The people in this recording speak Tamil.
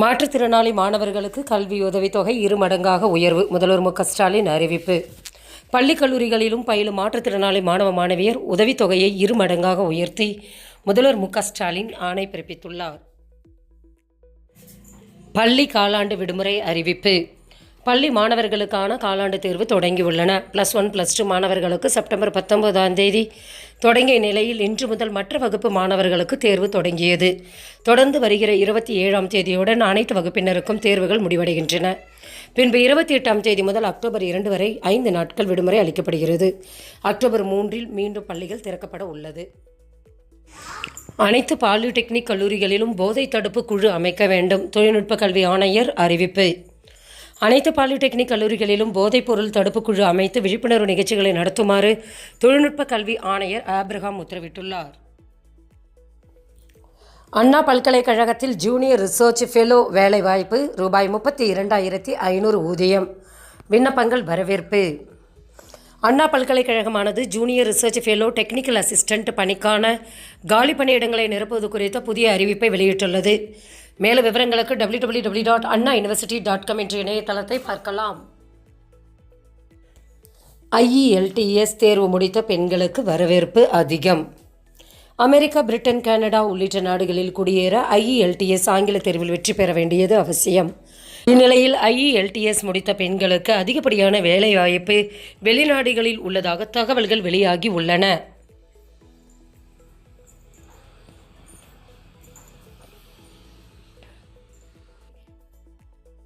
மாற்றுத்திறனாளி மாணவர்களுக்கு கல்வி உதவித்தொகை இரு மடங்காக உயர்வு. முதல்வர் மு க ஸ்டாலின் அறிவிப்பு. பள்ளி கல்லூரிகளிலும் பயிலும் மாற்றுத்திறனாளி மாணவ மாணவியர் உதவித்தொகையை இரு மடங்காக உயர்த்தி முதல்வர் மு க ஸ்டாலின் ஆணை பிறப்பித்துள்ளார். பள்ளி காலாண்டு விடுமுறை அறிவிப்பு. பள்ளி மாணவர்களுக்கான காலாண்டு தேர்வு தொடங்கியுள்ளன. ப்ளஸ் ஒன் ப்ளஸ் டூ மாணவர்களுக்கு செப்டம்பர் பத்தொன்பதாம் தேதி தொடங்கிய நிலையில் இன்று முதல் மற்ற வகுப்பு மாணவர்களுக்கு தேர்வு தொடங்கியது. தொடர்ந்து வருகிற இருபத்தி ஏழாம் தேதியுடன் அனைத்து வகுப்பினருக்கும் தேர்வுகள் முடிவடைகின்றன. பின்பு இருபத்தி எட்டாம் தேதி முதல் அக்டோபர் இரண்டு வரை ஐந்து நாட்கள் விடுமுறை அளிக்கப்படுகிறது. அக்டோபர் மூன்றில் மீண்டும் பள்ளிகள் திறக்கப்பட உள்ளது. அனைத்து பாலிடெக்னிக் கல்லூரிகளிலும் போதை தடுப்பு குழு அமைக்க வேண்டும். தொழில்நுட்ப கல்வி ஆணையர் அறிவிப்பு. அனைத்து பாலிடெக்னிக் கல்லூரிகளிலும் போதைப்பொருள் தடுப்பு குழு அமைத்து விழிப்புணர்வு நிகழ்ச்சிகளை நடத்துமாறு தொழில்நுட்ப கல்வி ஆணையர் ஆப்ரஹாம் உத்தரவிட்டுள்ளார். அண்ணா பல்கலைக்கழகத்தில் ஜூனியர் ரிசர்ச் ஃபெலோ வேலைவாய்ப்பு ரூபாய் முப்பத்தி இரண்டாயிரத்தி ஐநூறு ஊதியம். விண்ணப்பங்கள் வரவேற்பு. Anna பல்கலைக்கழகமானது junior research fellow technical assistant பணிக்கான காலி பணியிடங்களை நிரப்புவது குறித்த புதிய அறிவிப்பை வெளியிட்டுள்ளது. மேலும் விவரங்களுக்கு W W W dot Anna university dot com என்ற இணையதளத்தை பார்க்கலாம் ஐஇஎல்டிஎஸ் தேர்வு முடித்த பெண்களுக்கு வரவேற்பு அதிகம். அமெரிக்கா பிரிட்டன் கனடா உள்ளிட்ட நாடுகளில் குடியேற ஐஇஎல்டிஎஸ் ஆங்கில தேர்வில் வெற்றி பெற வேண்டியது அவசியம். இந்நிலையில் ஐஇஎல்டிஎஸ் முடித்த பெண்களுக்கு அதிகப்படியான வேலைவாய்ப்பு வெளிநாடுகளில் உள்ளதாக தகவல்கள் வெளியாகி உள்ளன.